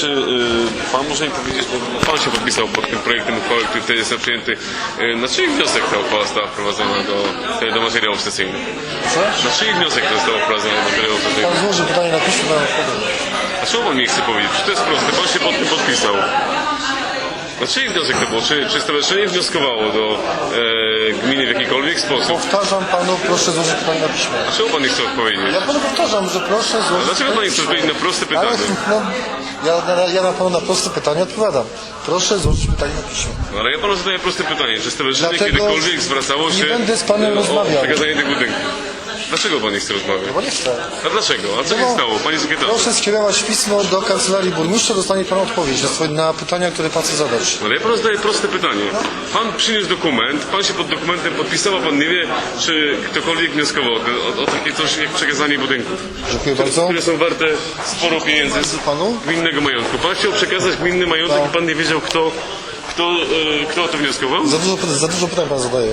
czy y, pan może mi powiedzieć, bo pan się podpisał pod tym projektem uchwały, który tutaj jest przyjęty, y, na czyj wniosek ta uchwała została wprowadzona do, y, do materiałów sesyjnych? Co? Na czyj wniosek została wprowadzona do materiałów sesyjnych? Pan złoży pytanie na piśmie, pan odpowiem. A czemu pan nie chce powiedzieć? Czy to jest proste? Pan się pod tym podpisał. Na czyj wniosek to było? Czy, czy stowarzyszenie wnioskowało do e, gminy w jakikolwiek sposób? Powtarzam panu, proszę złożyć pytanie na piśmie. A czemu pan nie chce odpowiedzieć? Ja panu powtarzam, że proszę A złożyć dlaczego pan nie chce odpowiedzieć na proste pytanie? No, ja, ja, ja na panu na proste pytanie odpowiadam. Proszę złożyć pytanie na piśmie. No, ale ja panu zadaję proste pytanie. Czy stowarzyszenie Dlatego kiedykolwiek zwracało nie się będę z panem o rozmawiał. przekazanie tych budynków? Dlaczego pan nie chce rozmawiać? Bo nie chcę. A dlaczego? A co się No, stało? Panie sekretarzu? Proszę skierować pismo do kancelarii burmistrza, dostanie pan odpowiedź na, swoje, na pytania, które pan chce zadać. Ale ja panu zadaję proste pytanie. Pan przyniósł dokument, pan się pod dokumentem podpisał, a pan nie wie, czy ktokolwiek wnioskował o, o, o takie coś jak przekazanie budynków, Dziękuję bardzo. które są warte sporo pieniędzy z Panu? gminnego majątku. Pan chciał przekazać gminny majątek Tak. i pan nie wiedział, kto, kto, e, kto o to wnioskował? Za dużo, za dużo pytań pan zadaje.